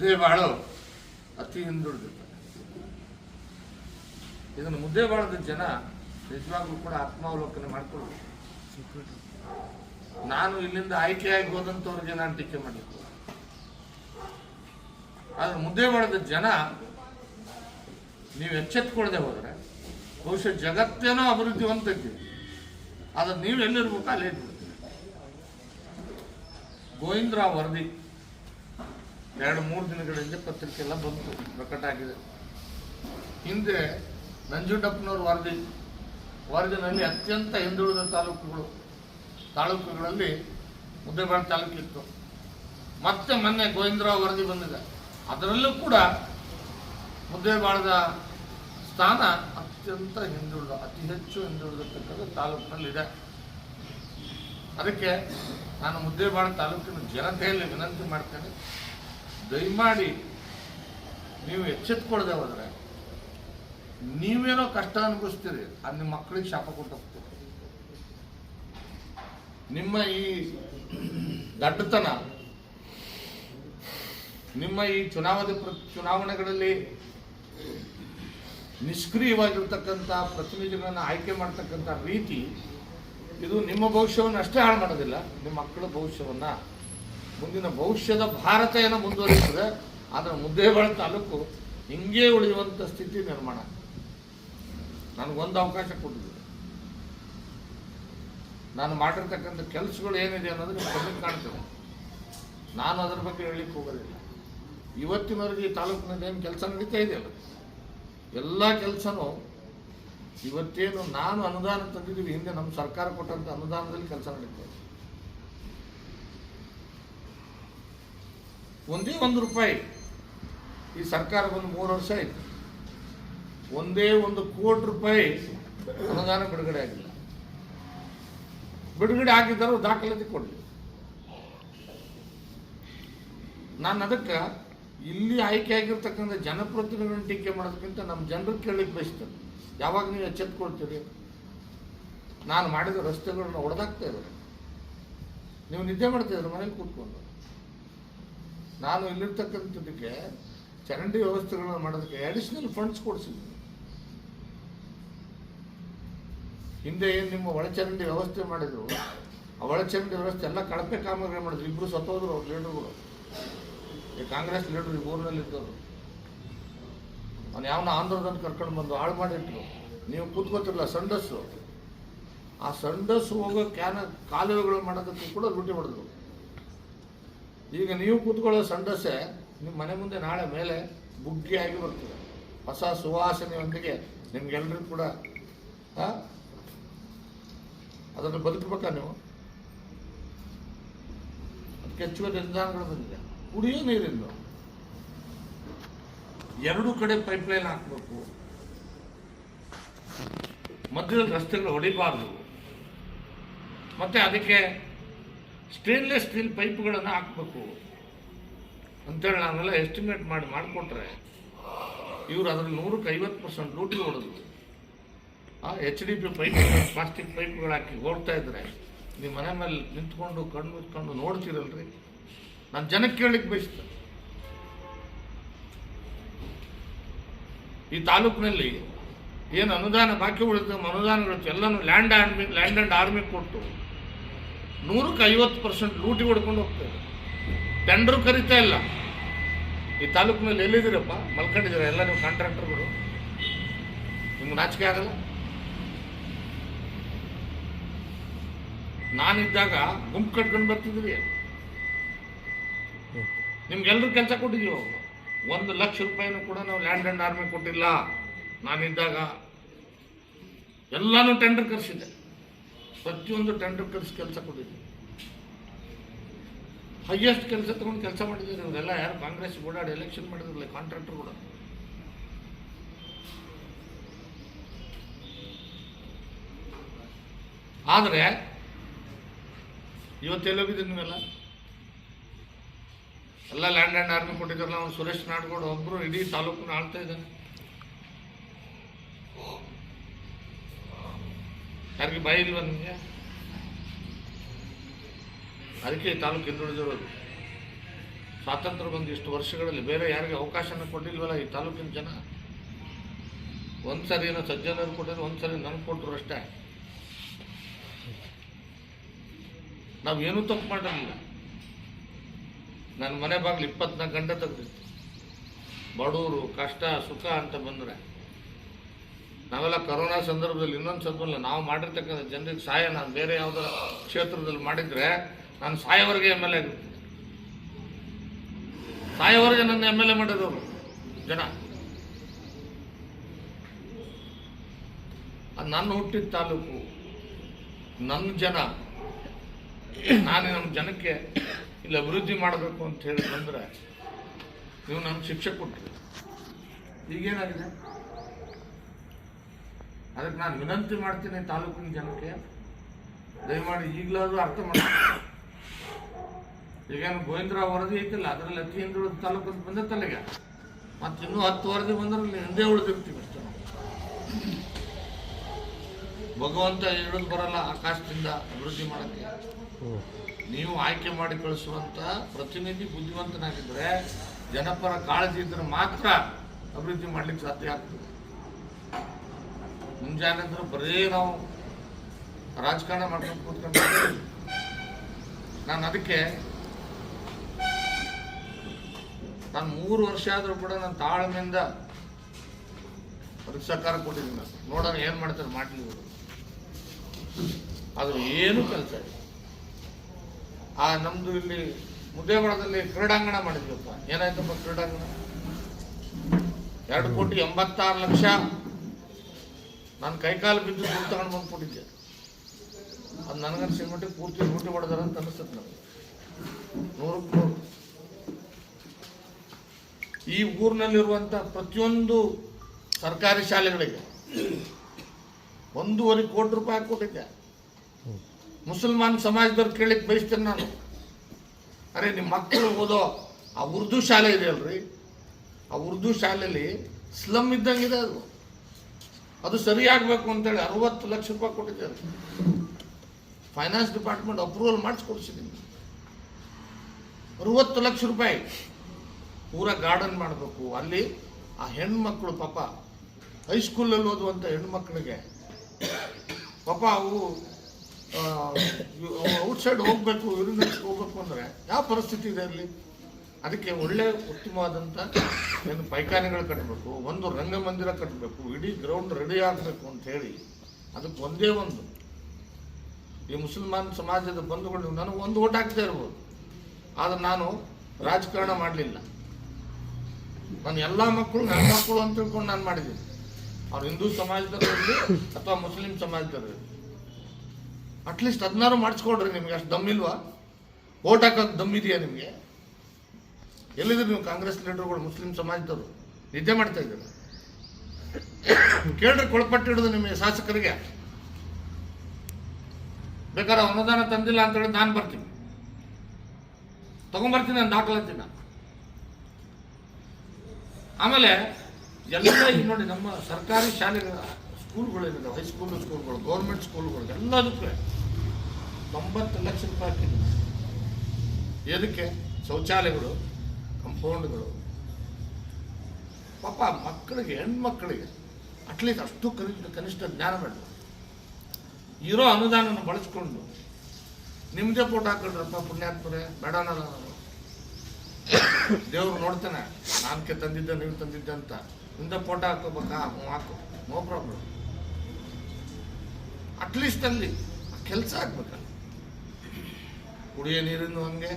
ಮುದ್ದೇಬಾಳು ಅತಿ ಹಿಂದುಳಿದಿರ್ತಾರೆ ಇದನ್ನು ಮುದ್ದೆ ಬಾಳದ ಜನ ನಿಜವಾಗ್ಲೂ ಕೂಡ ಆತ್ಮಾವಲೋಕನೆ ಮಾಡ್ಕೊಳ್ಬೇಕು ನಾನು ಇಲ್ಲಿಂದ ಆಯ್ಕೆಯಾಗಿ ಹೋದಂಥವ್ರಿಗೆ ನಾನು ಟೀಕೆ ಮಾಡಬೇಕು ಆದ್ರೆ ಮುದ್ದೇಬಾಳದ ಜನ ನೀವು ಎಚ್ಚೆತ್ಕೊಳ್ಳದೆ ಹೋದರೆ ಬಹುಶಃ ಜಗತ್ತೇನೋ ಅಭಿವೃದ್ಧಿ ಹೊಂದಿದ್ದೀವಿ ಆದ್ರೆ ನೀವು ಎಲ್ಲಿರ್ಬೇಕು ಅಲ್ಲೇ ಗೋವಿಂದರಾವ್ ವರದಿ ಎರಡು, ಮೂರು ದಿನಗಳ ಹಿಂದೆ ಪತ್ರಿಕೆ ಎಲ್ಲ ಬಂತು, ಪ್ರಕಟ ಆಗಿದೆ. ಹಿಂದೆ ನಂಜುಂಡಪ್ಪನವ್ರ ವರದಿ, ವರದಿನಲ್ಲಿ ಅತ್ಯಂತ ಹಿಂದುಳಿದ ತಾಲೂಕುಗಳು, ತಾಲೂಕುಗಳಲ್ಲಿ ಮುದ್ದೇಬಾಳ ತಾಲೂಕಿತ್ತು. ಮತ್ತೆ ಮೊನ್ನೆ ಗೋವಿಂದರಾವ್ ವರದಿ ಬಂದಿದೆ. ಅದರಲ್ಲೂ ಕೂಡ ಮುದ್ದೇಬಾಳದ ಸ್ಥಾನ ಅತ್ಯಂತ ಹಿಂದುಳಿದ, ಅತಿ ಹೆಚ್ಚು ಹಿಂದುಳಿದಿರ್ತಕ್ಕಂಥ ತಾಲೂಕಿನಲ್ಲಿದೆ. ಅದಕ್ಕೆ ನಾನು ಮುದ್ದೇಬಾಳ ತಾಲೂಕಿನ ಜನತೆಯಲ್ಲಿ ವಿನಂತಿ ಮಾಡ್ತೇನೆ. ದಯಮಾಡಿ ನೀವು ಎಚ್ಚೆತ್ಕೊಳ್ಳದೆ ಹೋದರೆ ನೀವೇನೋ ಕಷ್ಟ ಅನುಭವಿಸ್ತೀರಿ, ಅದು ನಿಮ್ಮ ಮಕ್ಕಳಿಗೆ ಶಾಪ ಕೊಟ್ಟು ನಿಮ್ಮ ಈ ದಡ್ಡತನ, ನಿಮ್ಮ ಈ ಚುನಾವಣೆ ಚುನಾವಣೆಗಳಲ್ಲಿ ನಿಷ್ಕ್ರಿಯವಾಗಿರ್ತಕ್ಕಂಥ ಪ್ರತಿನಿಧಿಗಳನ್ನು ಆಯ್ಕೆ ಮಾಡ್ತಕ್ಕಂಥ ರೀತಿ, ಇದು ನಿಮ್ಮ ಭವಿಷ್ಯವನ್ನು ಅಷ್ಟೇ ಹಾಳು ಮಾಡೋದಿಲ್ಲ, ನಿಮ್ಮ ಮಕ್ಕಳ ಭವಿಷ್ಯವನ್ನ ಮುಂದಿನ ಭವಿಷ್ಯದ ಭಾರತ ಏನೋ ಮುಂದುವರಿತದೆ ಆದರೆ ಮುದ್ದೇಬಾಳ ತಾಲೂಕು ಹಿಂಗೇ ಉಳಿಯುವಂಥ ಸ್ಥಿತಿ ನಿರ್ಮಾಣ ನನಗೊಂದು ಅವಕಾಶ ಕೊಟ್ಟಿದೆ ನಾನು ಮಾಡಿರ್ತಕ್ಕಂಥ ಕೆಲಸಗಳು ಏನಿದೆ ಅನ್ನೋದು ನಿಮ್ಗೆ ಕಣ್ಣಿಗೆ ಕಾಣ್ತದೆ. ನಾನು ಅದ್ರ ಬಗ್ಗೆ ಹೇಳಲಿಕ್ಕೆ ಹೋಗೋದಿಲ್ಲ. ಇವತ್ತಿನವರೆಗೆ ಈ ತಾಲೂಕಿನಲ್ಲಿ ಏನು ಕೆಲಸ ನಡೀತಾ ಇದೆಯಲ್ಲ? ಎಲ್ಲ ಕೆಲಸನೂ ಇವತ್ತೇನು ನಾನು ಅನುದಾನ ತಂದಿದ್ದೀವಿ, ಹಿಂದೆ ನಮ್ಮ ಸರ್ಕಾರ ಕೊಟ್ಟಂಥ ಅನುದಾನದಲ್ಲಿ ಕೆಲಸ ನಡೀತಾ ಇದೆ. ಒಂದೇ ಒಂದು ರೂಪಾಯಿ. ಈ ಸರ್ಕಾರ ಬಂದು ಮೂರು ವರ್ಷ ಆಯ್ತು. ಒಂದೇ ಒಂದು ಕೋಟಿ ರೂಪಾಯಿ ಅನುದಾನ ಬಿಡುಗಡೆ ಆಗಿಲ್ಲ. ಬಿಡುಗಡೆ ಆಗಿದ್ದರೂ ದಾಖಲಾತಿ ಕೊಡಲಿ. ನಾನು ಅದಕ್ಕೆ ಇಲ್ಲಿ ಆಯ್ಕೆ ಆಗಿರ್ತಕ್ಕಂಥ ಜನಪ್ರತಿನಿಧಿಗಳನ್ನ ಟೀಕೆ ಮಾಡೋದಕ್ಕಿಂತ ನಮ್ಮ ಜನರು ಕೇಳಲಿಕ್ಕೆ ಬಯಸ್ತೇನೆ ಯಾವಾಗ ನೀವು ಎಚ್ಚೆತ್ಕೊಳ್ತೀರಿ ನಾನು ಮಾಡಿದ ರಸ್ತೆಗಳನ್ನ ಹೊಡೆದಾಗ್ತಾ ಇದ್ದಾರೆ ನೀವು ನಿದ್ದೆ ಮಾಡ್ತಿದ್ರು ಮನೇಲಿ ಕೂತ್ಕೊಂಡು. ನಾನು ಇಲ್ಲಿರ್ತಕ್ಕಂಥದ್ದಕ್ಕೆ ಚರಂಡಿ ವ್ಯವಸ್ಥೆಗಳನ್ನು ಮಾಡೋದಕ್ಕೆ ಅಡಿಷನಲ್ ಫಂಡ್ಸ್ ಕೊಡಿಸಿದ್ದೀನಿ ಹಿಂದೆ ಏನು ನಿಮ್ಮ ಒಳಚರಂಡಿ ವ್ಯವಸ್ಥೆ ಮಾಡಿದ್ರು, ಆ ಒಳಚರಂಡಿ ವ್ಯವಸ್ಥೆ ಎಲ್ಲ ಕಳಪೆ ಕಾಮಗಾರಿ ಮಾಡಿದ್ರು ಇಬ್ಬರು ಸತ್ತೋದ್ರು ಅವ್ರ ಲೀಡರ್ಗಳು. ಈ ಕಾಂಗ್ರೆಸ್ ಲೀಡರ್ ಈ ಊರಿನಲ್ಲಿ ಇದ್ದವರು. ಅವ್ನು ಯಾವನ ಆಂಧ್ರದಲ್ಲಿ ಕರ್ಕೊಂಡು ಬಂದು ಹಾಳು ಮಾಡಿಟ್ರು. ನೀವು ಕೂತ್ಕೋತಿರಲ್ಲ ಸಂಡಸ್ಸು. ಆ ಸಂಡಸ್ಸು ಹೋಗೋ ಕ್ಯಾನ ಕಾಲುವೆಗಳು ಮಾಡೋದಕ್ಕೂ ಕೂಡ ರೂಟಿ ಹೊಡೆದ್ರು. ಈಗ ನೀವು ಕೂತ್ಕೊಳ್ಳೋ ಸಂಡಸೆ ನಿಮ್ಮ ಮನೆ ಮುಂದೆ ನಾಳೆ ಮೇಲೆ ಬುಗ್ಗಿಯಾಗಿ ಬರ್ತದೆ. ಹೊಸ ಸುವಾಸನೆಯೊಂದಿಗೆ ನಿಮ್ಗೆಲ್ರಿಗೂ ಕೂಡ ಅದನ್ನು ಬದುಕಬೇಕಾ ನೀವು? ಅದಕ್ಕೆ ಹೆಚ್ಚುವರಿ ಬಂದಿದೆ. ಕುಡಿಯೋ ನೀರಿಲ್ಲ ಎರಡು ಕಡೆ ಪೈಪ್ಲೈನ್ ಹಾಕಬೇಕು. ಮಧ್ಯದಲ್ಲಿ ರಸ್ತೆಗಳು ಹೊಡಿಬಾರ್ದು. ಮತ್ತೆ ಅದಕ್ಕೆ ಸ್ಟೇನ್ಲೆಸ್ ಸ್ಟೀಲ್ ಪೈಪ್ಗಳನ್ನು ಹಾಕಬೇಕು ಅಂತೇಳಿ ನಾವೆಲ್ಲ ಎಸ್ಟಿಮೇಟ್ ಮಾಡಿ ಮಾಡಿಕೊಟ್ರೆ ಇವರು ಅದರಲ್ಲಿ ನೂರಕ್ಕೆ ಐವತ್ತು ಪರ್ಸೆಂಟ್ ಲೂಟಿ ಹೊಡೆದು ಆ H D P pipe plastic ಪೈಪ್ಗಳು ಹಾಕಿ ಓಡ್ತಾ ಇದ್ರೆ ನೀವು ಮನೆ ಮೇಲೆ ನಿಂತ್ಕೊಂಡು ಕಣ್ಣು ಮುಚ್ಕೊಂಡು ನೋಡ್ತೀರಲ್ರಿ? ನಾನು ಜನಕ್ಕೆ ಕೇಳಲಿಕ್ಕೆ ಬಯಸ್ತೇನೆ ಈ ತಾಲೂಕಿನಲ್ಲಿ ಏನು ಅನುದಾನ ಬಾಕಿ ಉಳಿದ ಅನುದಾನಗಳು ಎಲ್ಲನೂ land army land and army ಕೊಟ್ಟು ನೂರಕ್ಕೆ ಐವತ್ತು ಪರ್ಸೆಂಟ್ ಲೂಟಿ ಹೊಡ್ಕೊಂಡು ಹೋಗ್ತಾರೆ ಟೆಂಡರ್ ಕರಿತಾ ಇಲ್ಲ. ಈ ತಾಲೂಕಿನಲ್ಲಿ ಎಲ್ಲಿದ್ದೀರಪ್ಪ? ಮಲ್ಕೊಂಡಿದ್ದೀರ? ಎಲ್ಲ ನೀವು ಕಾಂಟ್ರಾಕ್ಟರ್ಗಳು. ನಿಮ್ಗೆ ನಾಚಿಕೆ ಆಗಲ್ಲ? ನಾನಿದ್ದಾಗ ಗುಂಪು ಕಟ್ಕೊಂಡು ಬರ್ತಿದ್ರಿ. ನಿಮ್ಗೆಲ್ಲರೂ ಕೆಲಸ ಕೊಟ್ಟಿದ್ದೀವಿ ಅವರು ಒಂದು ಲಕ್ಷ ರೂಪಾಯಿನೂ ಕೂಡ ನಾವು ಲ್ಯಾಂಡ್ ಆ್ಯಂಡ್ ಆರ್ಮಿ ಕೊಟ್ಟಿಲ್ಲ. ನಾನಿದ್ದಾಗ ಎಲ್ಲನೂ ಟೆಂಡರ್ ಕರೆಸಿದೆ ಪ್ರತಿಯೊಂದು ಟೆಂಡರ್ ಕೆಲಸ ಕೆಲಸ ಕೊಟ್ಟಿದ್ದೀವಿ ಹೈಯೆಸ್ಟ್ ಕೆಲಸ ತಗೊಂಡು ಕೆಲಸ ಮಾಡಿದ್ದೀರಿ ಇವರೆಲ್ಲ ಯಾರು ಕಾಂಗ್ರೆಸ್ ಓಡಾಡಿ ಎಲೆಕ್ಷನ್ ಮಾಡಿದ್ರಲ್ಲ ಕಾಂಟ್ರಾಕ್ಟರ್ ಕೂಡ. ಆದರೆ ಇವತ್ತೆಲ್ಲೋಗಿದ್ದೀರಿ ನೀವೆಲ್ಲ? ಎಲ್ಲ ಲ್ಯಾಂಡ್ ಆ್ಯಂಡ್ ಆರ್ಮಿ ಕೊಟ್ಟಿದ್ದಾರಲ್ಲ ಅವ್ನು ಸುರೇಶ್ ನಾಡ್ಗೌಡ ಒಬ್ಬರು ಇಡೀ ತಾಲೂಕನ್ನ ಆಳ್ತಾ ಇದ್ದಾನೆ ಯಾರಿಗೆ ಭಯ ಇಲ್ವ ನಿಮಗೆ? ಅದಕ್ಕೆ ತಾಲೂಕು ಹಿಂದುಳಿದಿರೋದು ಸ್ವಾತಂತ್ರ್ಯ ಬಂದು ಇಷ್ಟು ವರ್ಷಗಳಲ್ಲಿ ಬೇರೆ ಯಾರಿಗೆ ಅವಕಾಶನ ಕೊಟ್ಟಿಲ್ವಲ್ಲ ಈ ತಾಲೂಕಿನ ಜನ? ಒಂದ್ಸರಿ ಏನೋ ಸಜ್ಜನರು ಕೊಟ್ಟಿದ್ರು ಒಂದ್ಸರಿ ನನಗೆ ಕೊಟ್ಟರು ಅಷ್ಟೇ. ನಾವು ಏನೂ ತಪ್ಪು ಮಾಡಿರಲಿಲ್ಲ. ನನ್ನ ಮನೆ ಬಾಗಿಲು ಇಪ್ಪತ್ನಾಲ್ಕು ಗಂಟೆ ತೆಗೆದಿತ್ತು. ಬಡವರು ಕಷ್ಟ ಸುಖ ಅಂತ ಬಂದರೆ ನಾವೆಲ್ಲ ಕರೋನಾ ಸಂದರ್ಭದಲ್ಲಿ ಇನ್ನೊಂದು ಸಂದರ್ಭದಲ್ಲಿ ನಾವು ಮಾಡಿರ್ತಕ್ಕಂಥ ಜನರಿಗೆ ಸಹಾಯ, ನಾನು ಬೇರೆ ಯಾವುದೋ ಕ್ಷೇತ್ರದಲ್ಲಿ ಮಾಡಿದರೆ ನಾನು ಸಾಯವರೆಗೆ ಎಂ ಎಲ್ ಎ ಸಾಯವರೆಗೆ ಸಾಯೋವರೆಗೆ ನನ್ನ ಎಂ ಎಲ್ ಎ ಮಾಡಿದವರು ಜನ. ಅದು ನನ್ನ ಹುಟ್ಟಿದ ತಾಲೂಕು, ನನ್ನ ಜನ. ನಾನು ನಮ್ಮ ಜನಕ್ಕೆ ಇಲ್ಲ ಅಭಿವೃದ್ಧಿ ಮಾಡಬೇಕು ಅಂತ ಹೇಳಿ ಬಂದರೆ ನೀವು ನನ್ನ ಶಿಕ್ಷೆ ಕೊಟ್ಟರು ಈಗೇನಾಗಿದೆ? ಅದಕ್ಕೆ ನಾನು ವಿನಂತಿ ಮಾಡ್ತೀನಿ ತಾಲೂಕಿನ ಜನಕ್ಕೆ. ದಯಮಾಡಿ ಈಗಲಾದರೂ ಅರ್ಥ ಮಾಡ್ತೀನಿ ಈಗೇನು ಗೋವಿಂದರಾವ್ ವರದಿ ಐತಿಲ್ಲ, ಅದರಲ್ಲಿ ಅತಿ ಹಿಂದುಳಿದ ತಾಲೂಕು ಬಂದ ತಲೆಗೆ. ಮತ್ತೆ ಇನ್ನೂ ಹತ್ತು ವರದಿ ಬಂದ್ರೆ ಹಿಂದೆ ಉಳಿದಿರ್ತೀವಿ ಅಷ್ಟೇ ನಾವು ಭಗವಂತ ಇಳಿದು ಬರಲ್ಲ ಆಕಾಶದಿಂದ ಅಭಿವೃದ್ಧಿ ಮಾಡಕ್ಕೆ. ನೀವು ಆಯ್ಕೆ ಮಾಡಿ ಕಳಿಸುವಂತ ಪ್ರತಿನಿಧಿ ಬುದ್ಧಿವಂತನಾಗಿದ್ರೆ ಜನಪರ ಕಾಳಜಿ ಇದ್ರೆ ಮಾತ್ರ ಅಭಿವೃದ್ಧಿ ಮಾಡ್ಲಿಕ್ಕೆ ಸಾಧ್ಯ ಆಗ್ತದೆ. ಮುಂಜಾನೆ ಅಂದ್ರೆ ಬರೀ ನಾವು ರಾಜಕಾರಣ ಮಾಡ್ಕೊಂಡು ಕೂತ್ಕೊಂಡು ನಾನು ಅದಕ್ಕೆ ನಾನು ಮೂರು ವರ್ಷ ಆದರೂ ಕೂಡ ನಾನು ತಾಳ್ಮೆಯಿಂದ ಅದಕ್ಕೆ ಸರ್ಕಾರ ಕೊಟ್ಟಿದ್ದೀನಿ ನಾನು. ನೋಡೋಣ ಏನು ಮಾಡ್ತಾರೆ ಮಾಡಲಿ ಅವರು ಅದು ಏನು ಕೆಲಸ ಇಲ್ಲ. ಆ ನಮ್ಮದು ಇಲ್ಲಿ ಮುದ್ದೇವಾಡದಲ್ಲಿ ಕ್ರೀಡಾಂಗಣ ಮಾಡಿದ್ವಪ್ಪ. ಏನಾಯ್ತಪ್ಪ ಕ್ರೀಡಾಂಗಣ? ಎರಡು ಕೋಟಿ ಎಂಬತ್ತಾರು ಲಕ್ಷ ನಾನು ಕೈಕಾಲು ಬಿದ್ದು ದುಡ್ಡು ತಗೊಂಡು ಬಂದ್ಬಿಟ್ಟಿದ್ದೆ. ಅದು ನನಗನ್ಸಿದ ಮಟ್ಟಿಗೆ ಪೂರ್ತಿ ಲೂಟಿ ಹೊಡೆದಾರ ಅಂತ ಅನಿಸ್ತದೆ ನನಗೆ ನೂರಕ್ಕೆ ನೂರು. ಈ ಊರಿನಲ್ಲಿರುವಂಥ ಪ್ರತಿಯೊಂದು ಸರ್ಕಾರಿ ಶಾಲೆಗಳಿಗೆ ಒಂದೂವರೆ ಕೋಟಿ ರೂಪಾಯಿ ಹಾಕ್ಕೊಟ್ಟಿದ್ದೆ. ಮುಸಲ್ಮಾನ್ ಸಮಾಜದವ್ರು ಕೇಳಿಕ್ ಬಯಸ್ತೇನೆ ನಾನು. ಅರೆ ನಿಮ್ಮ ಮಕ್ಕಳು ಓದೋ ಆ ಉರ್ದು ಶಾಲೆ ಇದೆ ಅಲ್ರಿ ಆ ಉರ್ದು ಶಾಲೆಯಲ್ಲಿ ಸ್ಲಮ್ ಇದ್ದಂಗಿದೆ ಅದು. ಅದು ಸರಿಯಾಗಬೇಕು ಅಂತೇಳಿ ಅರವತ್ತು ಲಕ್ಷ ರೂಪಾಯಿ ಕೊಟ್ಟಿದ್ದಾರೆ. ಫೈನಾನ್ಸ್ ಡಿಪಾರ್ಟ್ಮೆಂಟ್ ಅಪ್ರೂವಲ್ ಮಾಡಿಸ್ಕೊಡ್ಸಿದ್ದೀನಿ. ಅರವತ್ತು ಲಕ್ಷ ರೂಪಾಯಿ ಪೂರ ಗಾರ್ಡನ್ ಮಾಡಬೇಕು. ಅಲ್ಲಿ ಆ ಹೆಣ್ಮಕ್ಳು ಪಾಪ ಹೈಸ್ಕೂಲಲ್ಲಿ ಓದುವಂಥ ಹೆಣ್ಮಕ್ಳಿಗೆ ಪಾಪ ಅವು ಔಟ್ಸೈಡ್ ಹೋಗ್ಬೇಕು ಯೂರಿನಲ್ಸ್ಗೆ ಹೋಗ್ಬೇಕು ಅಂದರೆ ಯಾವ ಪರಿಸ್ಥಿತಿ ಇದೆ ಅಲ್ಲಿ? ಅದಕ್ಕೆ ಒಳ್ಳೆ ಉತ್ತಮವಾದಂಥ ಏನು ಪೈಖಾನೆಗಳು ಕಟ್ಟಬೇಕು ಒಂದು ರಂಗಮಂದಿರ ಕಟ್ಟಬೇಕು ಇಡೀ ಗ್ರೌಂಡ್ ರೆಡಿ ಆಗಬೇಕು ಅಂತ ಹೇಳಿ ಅದಕ್ಕೆ ಒಂದೇ ಒಂದು. ಈ ಮುಸಲ್ಮಾನ್ ಸಮಾಜದ ಬಂಧುಗಳು ನನಗೆ ಒಂದು ಓಟ್ ಹಾಕ್ತಾ ಇರ್ಬೋದು. ಆದರೆ ನಾನು ರಾಜಕಾರಣ ಮಾಡಲಿಲ್ಲ. ನನ್ನ ಎಲ್ಲ ಮಕ್ಕಳು, ನನ್ನ ಮಕ್ಕಳು ಅಂತ ತಿಳ್ಕೊಂಡು ನಾನು ಮಾಡಿದ್ದೀನಿ. ಅವ್ರು ಹಿಂದೂ ಸಮಾಜದಲ್ಲಿ ಅಥವಾ ಮುಸ್ಲಿಂ ಸಮಾಜದಲ್ಲಿ ಅಟ್ಲೀಸ್ಟ್ ಅದನ್ನಾರು ಮಾಡಿಸ್ಕೊಡ್ರಿ ನಿಮಗೆ, ಅಷ್ಟು ದಮ್ಮಿಲ್ವಾ ಓಟ್ ಹಾಕೋಕೆ ದಮ್ಮಿದೆಯಾ ನಿಮಗೆ? ಎಲ್ಲಿದ್ರು ನೀವು ಕಾಂಗ್ರೆಸ್ ಲೀಡರ್ಗಳು ಮುಸ್ಲಿಂ ಸಮಾಜದವರು? ನಿದ್ದೆ ಮಾಡ್ತಾ ಇದ್ದೀರ? ಕೇಳ್ರಿ ಕೊಳಪಟ್ಟು ನಿಮಗೆ ಶಾಸಕರಿಗೆ. ಬೇಕಾದ್ರೆ ಅನುದಾನ ತಂದಿಲ್ಲ ಅಂತ ಹೇಳಿ ನಾನು ಬರ್ತೀನಿ. ತಗೊಂಬರ್ತೀನಿ ನಾನು ದಾಖಲಾತಿನ ಆಮೇಲೆ ಎಲ್ಲ ಈಗ ನೋಡಿ ನಮ್ಮ ಸರ್ಕಾರಿ ಶಾಲೆಗಳ ಸ್ಕೂಲ್ಗಳೇನಿದೆ ಹೈಸ್ಕೂಲ್ ಸ್ಕೂಲ್ಗಳು ಗೌರ್ಮೆಂಟ್ ಸ್ಕೂಲ್ಗಳು ಎಲ್ಲದಕ್ಕೂ ತೊಂಬತ್ತು ಲಕ್ಷ ರೂಪಾಯಿ ಹಾಕಿದ್ದೀನಿ ಎದಕ್ಕೆ ಶೌಚಾಲಯಗಳು. ಕಂಪೌಂಡ್ಗಳು ಪಾಪ ಮಕ್ಕಳಿಗೆ ಹೆಣ್ಮಕ್ಕಳಿಗೆ ಅಟ್ಲೀಸ್ಟ್ ಅಷ್ಟು ಕನಿಷ್ಠ ಕನಿಷ್ಠ ಜ್ಞಾನ ಬೇಡ ಇರೋ ಅನುದಾನನ ಬಳಸ್ಕೊಂಡು ನಿಮ್ಮದೇ ಫೋಟೋ ಹಾಕೊಂಡ್ರಪ್ಪ ಪುಣ್ಯಾತ್ಮರೇ ಬೇಡನಲ್ಲ ನಾನು. ದೇವ್ರು ನೋಡ್ತಾನೆ ನಾನಕ್ಕೆ ತಂದಿದ್ದೆ, ನೀವು ತಂದಿದ್ದೆ ಅಂತ. ನಿಮ್ದೇ ಫೋಟೋ ಹಾಕೋಬೇಕಾ ಹಾಕು. ನೋ ಪ್ರಾಬ್ಲಮ್ ಅಟ್ಲೀಸ್ಟ್ ಅಲ್ಲಿ ಕೆಲಸ ಆಗ್ಬೇಕಲ್ಲ ಕುಡಿಯೋ ನೀರಿನ ಹಂಗೆ.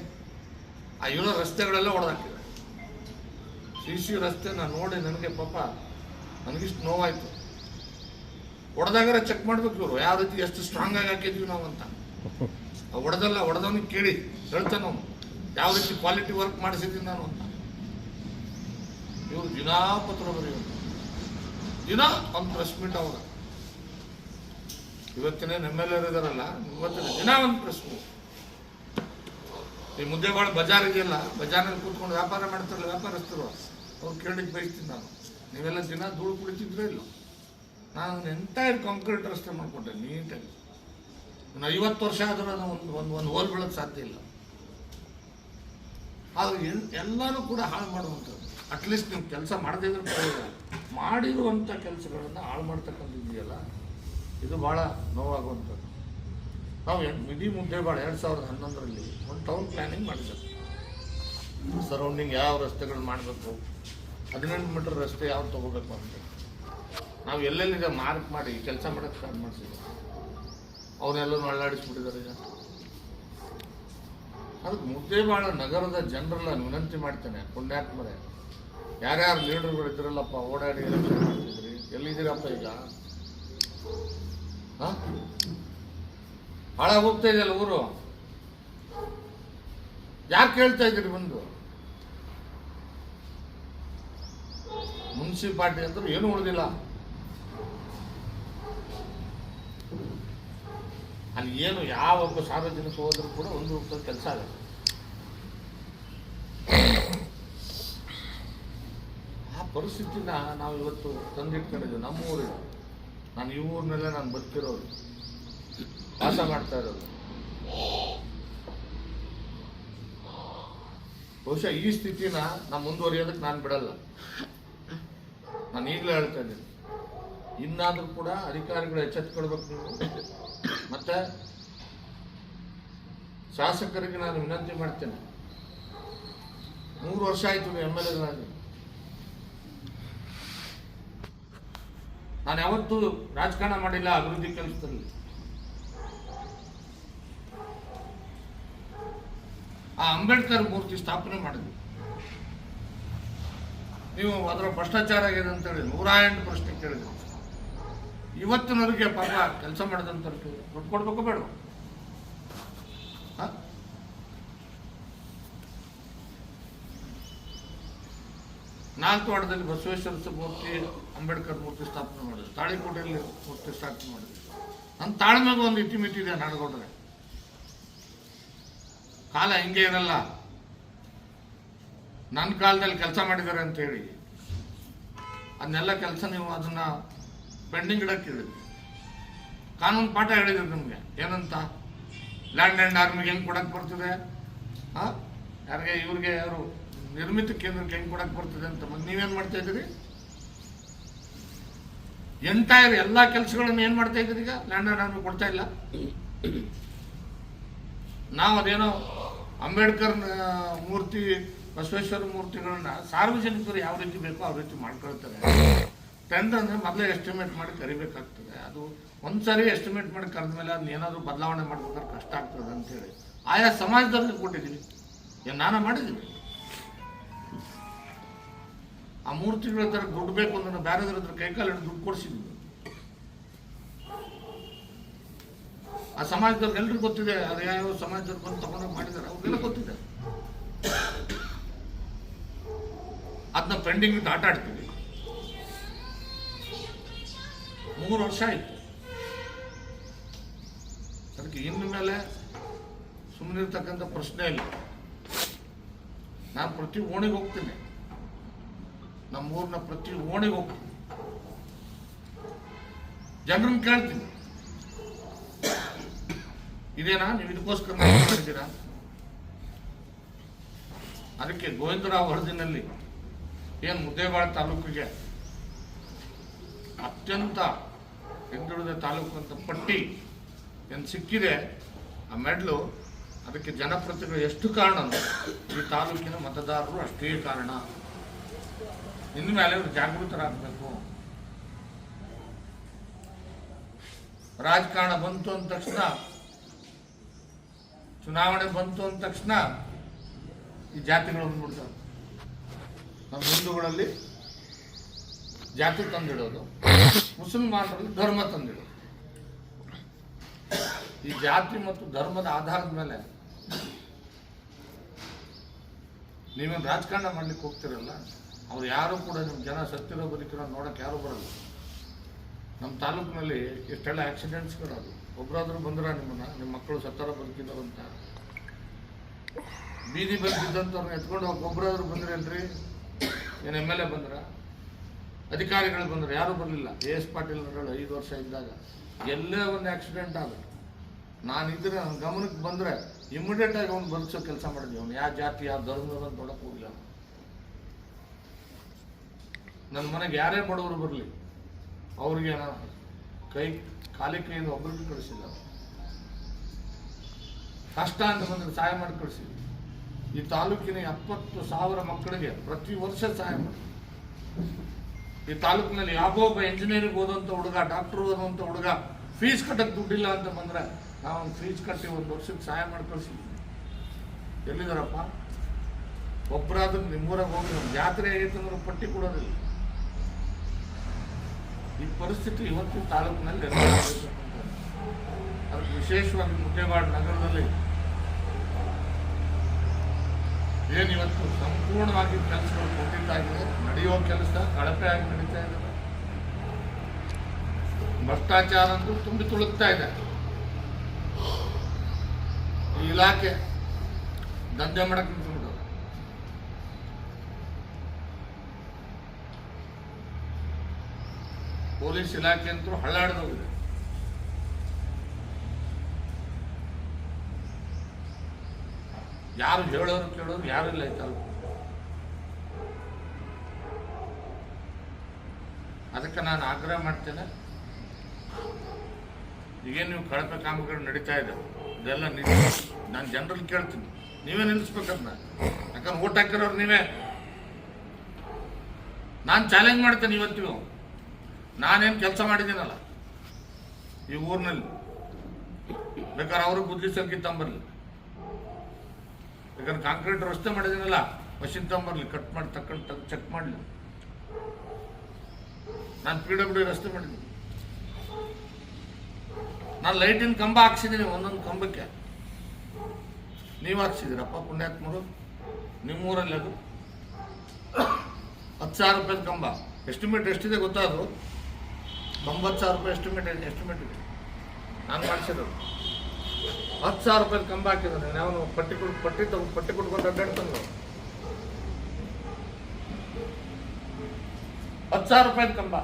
ಆ ಇರೋ ರಸ್ತೆಗಳೆಲ್ಲ ಹೊಡೆದಾಕಿದೆ ಸಿ ಸಿ ರಸ್ತೆ ನಾನು ನೋಡಿ ನನಗೆ ಪಾಪ, ನನಗಿಷ್ಟು ನೋವಾಯ್ತು. ಹೊಡೆದಾಗಾರ ಚೆಕ್ ಮಾಡ್ಬೇಕು ಇವರು, ಯಾವ ರೀತಿ ಎಷ್ಟು ಸ್ಟ್ರಾಂಗ್ ಆಗಿ ಹಾಕಿದ್ವಿ ನಾವು ಅಂತ. ಹೊಡೆದಲ್ಲ ಹೊಡೆದವನಿಗೆ ಕೇಳಿ, ಹೇಳ್ತಾನೆ ಅವನು, ಯಾವ ರೀತಿ ಕ್ವಾಲಿಟಿ ವರ್ಕ್ ಮಾಡಿಸಿದ್ವಿ ನಾನು ಅಂತ. ಇವರು ದಿನಾ ಪತ್ರ ದಿನ ಒಂದು ಪ್ರೆಸ್ ಮೀಟ್ ಅವಾಗ ಇವತ್ತಿನ ಎಂ ಎಲ್ ಎರ್ ಇದಾರಲ್ಲ, ಇವತ್ತಿನ ದಿನ ಒಂದು ಪ್ರೆಸ್ ಮೀಟ್ ಈ ಮುದ್ದೆಗಳು ಬಜಾರ್ ಇದೆಯಲ್ಲ ಬಜಾರ್ನಲ್ಲಿ ಕೂತ್ಕೊಂಡು ವ್ಯಾಪಾರ ಮಾಡ್ತಾರಲ್ಲ ವ್ಯಾಪಾರಸ್ಥರು. ಅವ್ರು ಕೇಳಿಕ್ ಬಯಸ್ತೀನಿ ನಾನು. ನೀವೆಲ್ಲ ದಿನ ಧೂಳು ಕುಡಿತಿದ್ರೆ ಇಲ್ಲ? ನಾನು ಎಂಟೈರ್ ಕಾಂಕ್ರೀಟ್ ರಸ್ತೆ ಮಾಡ್ಕೊಂಡೆ ನೀಟಾಗಿ. ಒಂದು ಐವತ್ತು ವರ್ಷ ಆದರೂ ಅದು ಒಂದು ಒಂದು ಒಂದು ಹೋಲ್ ಬೆಳಕ್ಕೆ ಸಾಧ್ಯ ಇಲ್ಲ. ಅದು ಎಲ್ ಕೂಡ ಹಾಳು ಮಾಡುವಂಥದ್ದು. ಅಟ್ಲೀಸ್ಟ್ ನೀವು ಕೆಲಸ ಮಾಡದಿದ್ರೆ ಪರವಾಗಿಲ್ಲ. ಮಾಡಿರುವಂಥ ಕೆಲಸಗಳನ್ನು ಹಾಳು ಮಾಡ್ತಕ್ಕಂಥದ್ದಿದೆಯಲ್ಲ, ಇದು ಭಾಳ ನೋವಾಗುವಂಥದ್ದು. ನಾವು ಮುದ್ದೆ ಭಾಳ ಎರಡು ಸಾವಿರದ ಹನ್ನೊಂದರಲ್ಲಿ ಒಂದು ಟೌನ್ ಪ್ಲ್ಯಾನಿಂಗ್ ಮಾಡಿದ್ದೆ ಸರೌಂಡಿಂಗ್ ಯಾವ ರಸ್ತೆಗಳು ಮಾಡಬೇಕು? ಹದಿನೆಂಟು ಮೀಟರ್ ರಸ್ತೆ ಯಾವ್ದು ತೊಗೋಬೇಕು ಅಂತ. ನಾವು ಎಲ್ಲೆಲ್ಲಿದೆ ಮಾರ್ಕ್ ಮಾಡಿ ಕೆಲಸ ಮಾಡೋಕ್ಕೆ ಸ್ಟಾರ್ಟ್ ಮಾಡಿಸಿದ್ವಿ. ಅವನ್ನೆಲ್ಲರೂ ಅಳ್ಳಾಡಿಸ್ಬಿಟ್ಟಿದ್ದಾರೆ ಈಗ ಅದಕ್ಕೆ ಮುದ್ದೇಬಾಳ ನಗರದ ಜನರೆಲ್ಲ ವಿನಂತಿ ಮಾಡ್ತೇನೆ, ಪುಣ್ಯಾತ್ಮರೇ. ಯಾರ್ಯಾರು ಲೀಡರ್ಗಳು ಇದ್ರಲ್ಲಪ್ಪ, ಓಡಾಡಿ ಮಾಡ್ತಿದ್ರಿ ಎಲ್ಲಿದ್ದೀರಪ್ಪ ಈಗ? ಹಾ? ಹಾಳಾಗಿ ಹೋಗ್ತಾ ಇದೆಯಲ್ಲ ಊರು? ಯಾಕೆ ಕೇಳ್ತಾ ಇದ್ದೀರಿ ಬಂದು? ಮುನ್ಸಿಪಾಲ್ಟಿ ಅಂದ್ರೆ ಏನು ಉಳಿದಿಲ್ಲ. ಅಲ್ಲಿ ಏನು ಯಾವ ಒಬ್ಬ ಸಾರ್ವಜನಿಕ ಹೋದರೂ ಕೂಡ ಒಂದು ಕೆಲಸ ಆಗುತ್ತೆ ಆ ಪರಿಸ್ಥಿತಿನ ನಾವು ಇವತ್ತು ತಂದಿಟ್ಕೊಂಡಿದ್ದೀವಿ ನಮ್ಮ ಊರಿಗೆ ನಾನು ಈ ಊರಿನಲ್ಲೇ ನಾನು ಬದುಕಿರೋರು ವಾಸ ಮಾಡ್ತಾ ಇರೋದು. ಬಹುಶಃ ಈ ಸ್ಥಿತಿನ ನಾನು ಮುಂದುವರಿಯೋದಕ್ಕೆ ನಾನು ಬಿಡಲ್ಲ. ನಾನು ಈಗಲೇ ಹೇಳ್ತಾ ಇದ್ದೀನಿ. ಇನ್ನಾದರೂ ಕೂಡ ಅಧಿಕಾರಿಗಳು ಎಚ್ಚೆತ್ಕೊಳ್ಬೇಕು ನೀವು. ಮತ್ತೆ ಶಾಸಕರಿಗೆ ನಾನು ವಿನಂತಿ ಮಾಡ್ತೇನೆ. ಮೂರು ವರ್ಷ ಆಯಿತು ಎಂ ಎಲ್ ಎಗಳಾಗಿ ನಾನು ಯಾವತ್ತೂ ರಾಜಕಾರಣ ಮಾಡಿಲ್ಲ, ಅಭಿವೃದ್ಧಿ ಕೆಲಸದಲ್ಲಿ. ಆ ಅಂಬೇಡ್ಕರ್ ಮೂರ್ತಿ ಸ್ಥಾಪನೆ ಮಾಡಿದ್ವಿ ನೀವು ಅದರ ಭ್ರಷ್ಟಾಚಾರ ಹೇಳಿ ನೂರ ಎಂಟು ಪ್ರಶ್ನೆ ಕೇಳಿದ್ರು. ಇವತ್ತಿನವರಿಗೆ ಪಾಪ ಕೆಲಸ ಮಾಡಿದಂತ ದುಡ್ಡು ಕೊಡ್ಬೇಕು ಬೇಡ ನಾಲ್ಕು ವಾರದಲ್ಲಿ ಬಸವೇಶ್ವರ ಮೂರ್ತಿ, ಅಂಬೇಡ್ಕರ್ ಮೂರ್ತಿ ಸ್ಥಾಪನೆ ಮಾಡಿದ್ರು. ತಾಳಿಕೋಟೆಯಲ್ಲಿ ಮೂರ್ತಿ ಸ್ಥಾಪನೆ ಮಾಡಿದ್ರು. ನನ್ನ ತಾಳ್ಮೆಗೆ ಒಂದು ಇತಿಮಿತಿ ಇದೆ ನಾಡಗೌಡ್ರೆ. ಕಾಲ ಹಿಂಗೆ ಇರಲ್ಲ. ನನ್ನ ಕಾಲದಲ್ಲಿ ಕೆಲಸ ಮಾಡಿದ್ದಾರೆ ಅಂತ ಹೇಳಿ, ಅದನ್ನೆಲ್ಲ ಕೆಲಸ ನೀವು ಅದನ್ನ ಪೆಂಡಿಂಗ್ ಇಡಕ್ಕೆ ಹೇಳಿದ್ರಿ ಕಾನೂನು ಪಾಠ ಹೇಳಿದ್ರು ನಿಮಗೆ, ಏನಂತ? ಲ್ಯಾಂಡ್ ಆ್ಯಂಡ್ ಆರ್ಮಿಗೆ ಹೆಂಗೆ ಕೊಡಕ್ಕೆ ಬರ್ತದೆ? ಹಾಂ? ಯಾರಿಗೆ, ಇವ್ರಿಗೆ ಯಾರು ನಿರ್ಮಿತ ಕೇಂದ್ರಕ್ಕೆ ಹೆಂಗೆ ಕೊಡಕ್ಕೆ ಬರ್ತದೆ ಅಂತ ಮತ್ತೆ ನೀವೇನು ಮಾಡ್ತಾ ಇದ್ದೀರಿ? ಎಂಟೈರ್ ಎಲ್ಲ ಕೆಲಸಗಳನ್ನು ಏನು ಮಾಡ್ತಾ ಇದ್ದೀರಿ ಈಗ? ಲ್ಯಾಂಡ್ ಆ್ಯಂಡ್ ಆರ್ಮಿ ಕೊಡ್ತಾ ಇಲ್ಲ. ನಾವು ಅದೇನೋ ಅಂಬೇಡ್ಕರ್ ಮೂರ್ತಿ ಬಸವೇಶ್ವರ ಮೂರ್ತಿಗಳನ್ನ ಸಾರ್ವಜನಿಕರು ಯಾವ ರೀತಿ ಬೇಕೋ ಆ ರೀತಿ ಮಾಡ್ಕೊಳ್ತಾರೆ. ಟೆಂತ್ ಅಂದ್ರೆ ಮೊದಲೇ ಎಸ್ಟಿಮೇಟ್ ಮಾಡಿ ಕರಿಬೇಕಾಗ್ತದೆ. ಅದು ಒಂದ್ಸರಿ ಎಸ್ಟಿಮೇಟ್ ಮಾಡಿ ಕರೆದ ಮೇಲೆ ಅದನ್ನ ಏನಾದರೂ ಬದಲಾವಣೆ ಮಾಡ್ಬೇಕಾದ್ರೆ ಕಷ್ಟ ಆಗ್ತದೆ ಅಂತೇಳಿ. ಆಯಾ ಸಮಾಜದವ್ರಿಗೆ ಕೊಟ್ಟಿದ್ದೀವಿ ಏನು ಮಾಡಿದ್ದೀನಿ ಆ ಮೂರ್ತಿಗಳ ಹತ್ರ ದುಡ್ಡು ಬೇಕು ಅಂದ್ರೆ ಬೇರೆದ್ರ ಹತ್ರ ಕೈಕಾಲು ದುಡ್ಡು ಕೊಡಿಸಿದ್ವಿ ಆ ಸಮಾಜದವ್ರಿಗೆ ಎಲ್ರಿಗೂ ಗೊತ್ತಿದೆ, ಅದು ಯಾವ ಸಮಾಜದವ್ರು ಬಂದು ತಗೊಂಡೋಗಿ ಮಾಡಿದ್ದಾರೆ, ಅವ್ರಿಗೆಲ್ಲ ಗೊತ್ತಿದೆ. ಅದನ್ನ ಪೆಂಡಿಂಗ್ ಆಟ ಆಡ್ತೀವಿ. ಮೂರು ವರ್ಷ ಆಯ್ತು. ಅದಕ್ಕೆ ಇನ್ನು ಮೇಲೆ ಸುಮ್ಮನಿರ್ತಕ್ಕಂಥ ಪ್ರಶ್ನೆ ಇಲ್ಲ. ನಾನು ಪ್ರತಿ ಓಣಿಗೆ ಹೋಗ್ತೀನಿ. ನಮ್ಮ ಊರಿನ ಪ್ರತಿ ಓಣಿಗೆ ಹೋಗ್ತೀನಿ. ಜನರನ್ನ ಕೇಳ್ತೀನಿ. ಇದೇನಾ? ನೀವು ಇದಕ್ಕೋಸ್ಕರ ಅದಕ್ಕೆ ಗೋವಿಂದರಾವ್ ವರದಿನಲ್ಲಿ ಏನು ಮುದ್ದೇಬಾಳ ತಾಲೂಕಿಗೆ? ಅತ್ಯಂತ ಹಿಂದುಳಿದ ತಾಲೂಕು ಅಂತ ಪಟ್ಟಿ ಏನು ಸಿಕ್ಕಿದೆ, ಆ ಮೆಡ್ಲು ಅದಕ್ಕೆ ಜನಪ್ರತಿನಿಧಿಗಳು ಎಷ್ಟು ಕಾರಣ ಈ ತಾಲೂಕಿನ ಮತದಾರರು ಅಷ್ಟೇ ಕಾರಣ. ಮೇಲೆ ಇವರು ಜಾಗೃತರಾಗಬೇಕು. ರಾಜಕಾರಣ ಬಂತು ಅಂದ ತಕ್ಷಣ, ಚುನಾವಣೆ ಬಂತು ಅಂದ ತಕ್ಷಣ ಈ ಜಾತಿಗಳು ಬಂದ್ಬಿಡ್ತವೆ. ನಮ್ಮ ಹಿಂದೂಗಳಲ್ಲಿ ಜಾತಿ ತಂದಿಡೋದು, ಮುಸಲ್ಮಾನರಲ್ಲಿ ಧರ್ಮ ತಂದಿಡೋದು. ಈ ಜಾತಿ ಮತ್ತು ಧರ್ಮದ ಆಧಾರದ ಮೇಲೆ ನೀವೇನು ರಾಜಕಾರಣ ಮಾಡ್ಲಿಕ್ಕೆ ಹೋಗ್ತಿರಲ್ಲ, ಅವ್ರು ಯಾರು ಕೂಡ ನಿಮ್ಮ ಜನ ಸತ್ತಿರೋ ಬದುಕಿರೋ ನೋಡೋಕೆ ಯಾರು ಬರಲ್ಲ. ನಮ್ಮ ತಾಲೂಕಿನಲ್ಲಿ ಎಷ್ಟೆಲ್ಲ ಆಕ್ಸಿಡೆಂಟ್ಸ್ಗಳದು ಒಬ್ಬರಾದರೂ ಬಂದ್ರ ನಿಮ್ಮನ್ನು ನಿಮ್ಮ ಮಕ್ಕಳು ಸತ್ತಾರ ಬದುಕಿದ್ರು ಅಂತ ಬೀದಿ ಬಂದಿದ್ದಂಥವ್ರನ್ನ ಎತ್ಕೊಂಡು ಹೋಗಿ ಬಂದ್ರೆ ಬಂದ್ರೇನ್ರಿ? ಏನು ಎಂ ಎಲ್ ಎ ಬಂದ್ರ? ಅಧಿಕಾರಿಗಳು ಬಂದ್ರೆ, ಯಾರು ಬರಲಿಲ್ಲ. ಎ ಎಸ್ ಪಾಟೀಲ್ ಅವರು ಐದು ವರ್ಷ ಇದ್ದಾಗ. ಎಲ್ಲೇ ಒಂದು ಆಕ್ಸಿಡೆಂಟ್ ಆಗುತ್ತೆ ನಾನು ಇದ್ರೆ ನನ್ನ ಗಮನಕ್ಕೆ ಬಂದರೆ ಇಮಿಡಿಯೇಟ್ ಆಗಿ ಅವ್ನು ಬದುಕೋ ಕೆಲಸ ಮಾಡಿದ್ವಿ. ಅವ್ನು ಯಾವ ಜಾತಿ, ಯಾವ ಧರ್ಮದ ಅಂತ ನೋಡಕ್ ಹೋಗಿಲ್ಲ ನನ್ನ ಮನೆಗೆ ಯಾರೇ ಬಡವರು ಬರಲಿ, ಅವ್ರಿಗೆ ನಾನು ಕೈ, ಖಾಲಿ ಕೈಯಿಂದ ಒಬ್ಬರಿಗೆ ಕಳಿಸಿಲ್ಲ ಕಷ್ಟ ಅಂತ ಬಂದ್ರೆ ಸಹಾಯ ಮಾಡಿ ಕಳಿಸಿದ್ವಿ. ಈ ತಾಲೂಕಿನ ಎಪ್ಪತ್ತು ಸಾವಿರ ಮಕ್ಕಳಿಗೆ ಪ್ರತಿ ವರ್ಷ ಸಹಾಯ ಮಾಡಿ ಈ ತಾಲೂಕಿನಲ್ಲಿ ಯಾವೋ ಒಬ್ಬ ಇಂಜಿನಿಯರಿಂಗ್ ಓದೋಂಥ ಹುಡುಗ ಡಾಕ್ಟರ್ ಓದೋಂಥ ಹುಡುಗ ಫೀಸ್ ಕಟ್ಟಕ್ಕೆ ದುಡ್ಡಿಲ್ಲ ಅಂತ ಬಂದ್ರೆ ನಾವು ಫೀಸ್ ಕಟ್ಟಿ ಒಂದು ವರ್ಷಕ್ಕೆ ಸಹಾಯ ಮಾಡಿ ಕಳಿಸಿದ್ವಿ. ಎಲ್ಲಿದಾರಪ್ಪ ಒಬ್ಬರಾದ್ರೂ ನಿಮ್ಮೂರಾಗ ಹೋಗಿ ನಮ್ಮ ಜಾತ್ರೆ ಆಗೈತೆ ಅಂದ್ರೆ ಪಟ್ಟಿ ಕೊಡೋದಿಲ್ಲ. ಈ ಪರಿಸ್ಥಿತಿ ಇವತ್ತಿನ ತಾಲೂಕಿನಲ್ಲಿ. ಅದಕ್ಕೆ ವಿಶೇಷವಾಗಿ ಮುದ್ದೇವಾಡ ನಗರದಲ್ಲಿ ಏನು ಇವತ್ತು ಸಂಪೂರ್ಣವಾಗಿ ಕೆಲಸಗಳು ಕೊಟ್ಟಿದ್ದಾಗಿದೆ ನಡೆಯೋ ಕೆಲಸ ಕಳಪೆಯಾಗಿ ನಡೀತಾ ಇದೆ. ಭ್ರಷ್ಟಾಚಾರ ಅಂತೂ ತುಂಬಿ ತುಳುಕ್ತಾ ಇದೆ. ಈ ಇಲಾಖೆ ದಂಧೆ ಮಾಡಕ್ಕೆ ನಿಂತ್ಕೊಂಡು ಪೊಲೀಸ್ ಇಲಾಖೆ ಅಂತೂ ಹಳ್ಳಾಡ್ದೋಗಿದೆ. ಯಾರು ಹೇಳೋರು ಕೇಳೋರು ಯಾರು ಇಲ್ಲ ಈ ಅದಕ್ಕೆ ನಾನು ಆಗ್ರಹ ಮಾಡ್ತೇನೆ. ಈಗೇನು ನೀವು ಕಳಪೆ ಕಾಮಗಾರಿ ನಡೀತಾ ಇದೆ. ಇದೆಲ್ಲ ನಾನು ಜನರಲ್ಲಿ ಕೇಳ್ತೀನಿ. ನೀವೇ ನಿಲ್ಲಿಸ್ಬೇಕದ್ನ. ಯಾಕಂದ್ರೆ ಓಟ್ ಹಾಕಿರೋರು ನೀವೇ. ನಾನು ಚಾಲೆಂಜ್ ಮಾಡ್ತೇನೆ ಇವತ್ತಿಗೂ. ನಾನೇನು ಕೆಲಸ ಮಾಡಿದ್ದೀನಲ್ಲ ಈ ಊರಿನಲ್ಲಿ. ಬೇಕಾದ್ರೆ ಅವರು ಬುದ್ಧಿ ಸಂಖ್ಯೆ ತಂಬರ್ಲಿ ಯಾಕಂದ್ರೆ ಕಾಂಕ್ರೀಟ್ ರಸ್ತೆ ಮಾಡಿದ್ದೀನಲ್ಲ ಮಷಿನ್ ತಗೊಂಬರ್ಲಿ ಕಟ್ ಮಾಡಿ ತಕೊಂಡು ಚೆಕ್ ಮಾಡಲಿ. ನಾನು ಪಿ ಡಬ್ಲ್ಯೂ ರಸ್ತೆ ಮಾಡಿದ್ದೀನಿ. ನಾನು ಲೈಟಿನ ಕಂಬ ಹಾಕ್ಸಿದ್ದೀನಿ ಒಂದೊಂದು ಕಂಬಕ್ಕೆ. ನೀವು ಹಾಕ್ಸಿದ್ದೀರಪ್ಪ ಪುಣ್ಯಾತ್ಮರು? ನಿಮ್ಮೂರಲ್ಲಿ ಅದು? ಹತ್ತು ಸಾವಿರ ರೂಪಾಯಿದ ಕಂಬ. ಎಸ್ಟಿಮೇಟ್ ಎಷ್ಟಿದೆ ಗೊತ್ತಾದ್ರು ತೊಂಬತ್ತು ಸಾವಿರ ರೂಪಾಯಿ ಎಸ್ಟಿಮೇಟ್ ಎಸ್ಟಿಮೇಟ್ ಇದೆ. ನಾನು ಮಾಡಿಸಿರೋದು. ಹತ್ತು ಸಾವಿರ ರೂಪಾಯಿ ಕಂಬ ಹಾಕಿದ್ದಾನೆ ನಾವು ಪಟ್ಟಿ ಕೊಡ್ ಪಟ್ಟಿ ತಗೊಂಡು ಪಟ್ಟಿ ಕೊಟ್ಕೊಂಡು ಅಡ್ಡಾಡ್ತಾನೆ ಹತ್ತು ಸಾವಿರ ರೂಪಾಯಿ ಕಂಬ.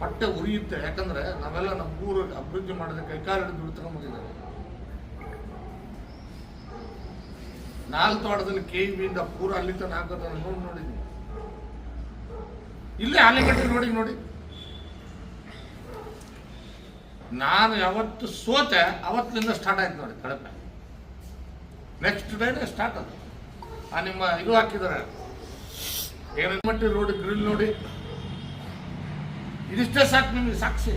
ಪಟ್ಟೆ ಉರಿಯುತ್ತೆ. ಯಾಕಂದ್ರೆ ನಾವೆಲ್ಲ ನಮ್ಮ ಊರು ಅಭಿವೃದ್ಧಿ ಮಾಡಿದ್ರೆ ಕೈಕಾಲು ದುಡ್ಡು ತಗೊಂಡ್ಬಂದಿದ್ದಾರೆ ನಾಲ್ಕು ತೋಟದಲ್ಲಿ ಕೆ ಬಿಯಿಂದ ಪೂರ ಅಲ್ಲಿ ತನಕ ಹಾಕೋದನ್ನ ನೋಡಿ ನೋಡಿದ್ವಿ. ಇಲ್ಲೇ ಆಲಿಗಡ್ಡೆ ನೋಡಿ ನೋಡಿ. ನಾನು ಯಾವತ್ತು ಸೋತೆ, ಅವತ್ತಿನಿಂದ ಸ್ಟಾರ್ಟ್ ಆಯ್ತು ನೋಡಿ ಕಡಿಮೆ ನೆಕ್ಸ್ಟ್ ಡೇನೇ ಸ್ಟಾರ್ಟ್ ಅದು. ಆ ನಿಮ್ಮ ಇದು ಹಾಕಿದ್ದಾರೆ. ಏನೇನು ಮಟ್ಟಿ ರೋಡ್ ಗ್ರಿಲ್ ನೋಡಿ. ಇದಿಷ್ಟೇ ಸಾಕು ನಿಮಗೆ ಸಾಕ್ಷಿ